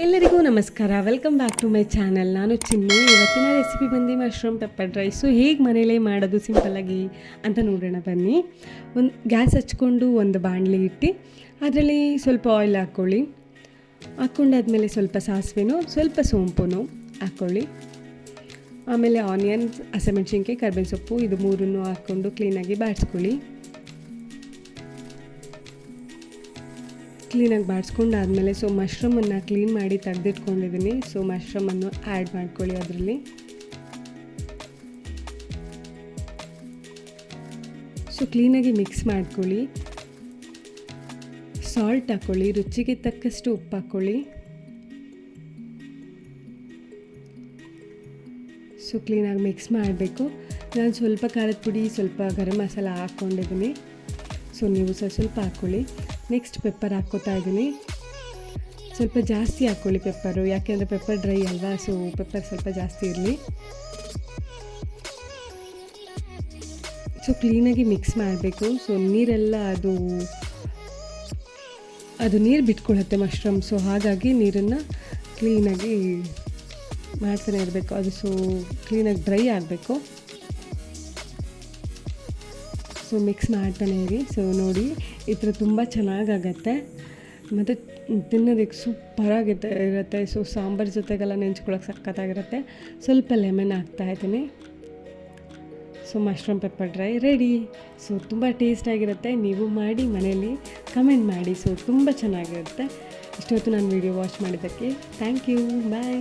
ಎಲ್ಲರಿಗೂ ನಮಸ್ಕಾರ. Welcome back to my channel ನಾನು ಚಿನ್ನು. ಇವತ್ತಿನ ರೆಸಿಪಿ ಬಂದು ಮಶ್ರೂಮ್ ಪೆಪ್ಪರ್ ರೈಸು ಹೇಗೆ ಮನೇಲೇ ಮಾಡೋದು ಸಿಂಪಲ್ಲಾಗಿ ಅಂತ ನೋಡೋಣ ಬನ್ನಿ. ಒಂದು ಗ್ಯಾಸ್ ಹಚ್ಕೊಂಡು ಒಂದು ಬಾಣಲಿ ಇಟ್ಟು ಅದರಲ್ಲಿ ಸ್ವಲ್ಪ ಆಯಿಲ್ ಹಾಕ್ಕೊಳ್ಳಿ. ಹಾಕ್ಕೊಂಡಾದ್ಮೇಲೆ ಸ್ವಲ್ಪ ಸಾಸಿವೆನೂ, ಸ್ವಲ್ಪ ಸೋಂಪುನೋ ಹಾಕ್ಕೊಳ್ಳಿ. ಆಮೇಲೆ ಆನಿಯನ್ ಹಸಿಮೆಣ್ಸಿನ್ಕಾಯಿ, ಕರ್ಬೇವಿನ ಸೊಪ್ಪು, ಇದು ಮೂರನ್ನು ಹಾಕ್ಕೊಂಡು ಕ್ಲೀನಾಗಿ ಬಾಡಿಸ್ಕೊಳ್ಳಿ ಕ್ಲೀನಾಗಿ ಬಾಡಿಸ್ಕೊಂಡು ಆದಮೇಲೆ ಸೊ ಮಶ್ರೂಮನ್ನು ಕ್ಲೀನ್ ಮಾಡಿ ತೆಗೆದಿಟ್ಕೊಂಡಿದ್ದೀನಿ. ಸೊ ಮಶ್ರೂಮನ್ನು ಆ್ಯಡ್ ಮಾಡ್ಕೊಳ್ಳಿ ಅದರಲ್ಲಿ. ಸೊ ಕ್ಲೀನಾಗಿ ಮಿಕ್ಸ್ ಮಾಡ್ಕೊಳ್ಳಿ. ಸಾಲ್ಟ್ ಹಾಕ್ಕೊಳ್ಳಿ, ರುಚಿಗೆ ತಕ್ಕಷ್ಟು ಉಪ್ಪು ಹಾಕ್ಕೊಳ್ಳಿ. ಸೊ ಕ್ಲೀನಾಗಿ ಮಿಕ್ಸ್ ಮಾಡಬೇಕು. ನಾನು ಸ್ವಲ್ಪ ಖಾರದ ಪುಡಿ, ಸ್ವಲ್ಪ ಗರಂ ಮಸಾಲ ಹಾಕ್ಕೊಂಡಿದ್ದೀನಿ. ಸೊ ನೀವು ಸಹ ಸ್ವಲ್ಪ ಹಾಕ್ಕೊಳ್ಳಿ. ನೆಕ್ಸ್ಟ್ ಪೆಪ್ಪರ್ ಹಾಕ್ಕೋತಾ ಇದ್ದೀನಿ. ಸ್ವಲ್ಪ ಜಾಸ್ತಿ ಹಾಕ್ಕೊಳ್ಳಿ ಪೆಪ್ಪರು ಯಾಕೆಂದರೆ ಪೆಪ್ಪರ್ ಡ್ರೈ ಅಲ್ವಾ ಸೊ ಪೆಪ್ಪರ್ ಸ್ವಲ್ಪ ಜಾಸ್ತಿ ಇರಲಿ. ಸೊ ಕ್ಲೀನಾಗಿ ಮಿಕ್ಸ್ ಮಾಡಬೇಕು. ಸೊ ನೀರೆಲ್ಲ ಅದು ಅದು ನೀರು ಬಿಟ್ಕೊಳ್ಳುತ್ತೆ ಮಶ್ರೂಮ್ ಸೊ ಹಾಗಾಗಿ ನೀರನ್ನು ಕ್ಲೀನಾಗಿ ಮಾಡ್ತಾನೆ ಇರಬೇಕು. ಅದು ಸೊ ಕ್ಲೀನಾಗಿ ಡ್ರೈ ಆಗಬೇಕು. ಸೊ ಮಿಕ್ಸ್ ಮಾಡ್ತಾನೆ ಇರಿ. ಸೊ ನೋಡಿ, ಈ ಥರ ತುಂಬ ಚೆನ್ನಾಗಾಗತ್ತೆ. ಮತ್ತು ತಿನ್ನೋದಕ್ಕೆ ಸೂಪರಾಗಿರುತ್ತೆ ಇರುತ್ತೆ. ಸೊ ಸಾಂಬಾರು ಜೊತೆಗೆಲ್ಲ ನೆಂಚ್ಕೊಳ್ಳೋಕೆ ಸಖತ್ತಾಗಿರುತ್ತೆ. ಸ್ವಲ್ಪ ಲೆಮನ್ ಹಾಕ್ತಾ ಇದ್ದೀನಿ. So mushroom pepper dry ready so ತುಂಬ ಟೇಸ್ಟಾಗಿರುತ್ತೆ ನೀವು ಮಾಡಿ ಮನೆಯಲ್ಲಿ ಕಮೆಂಟ್ ಮಾಡಿ. ಸೊ ತುಂಬ ಚೆನ್ನಾಗಿರುತ್ತೆ. ಇಷ್ಟೊತ್ತು ನಾನು ವೀಡಿಯೋ ವಾಚ್ ಮಾಡಿದ್ದಕ್ಕೆ. Thank you bye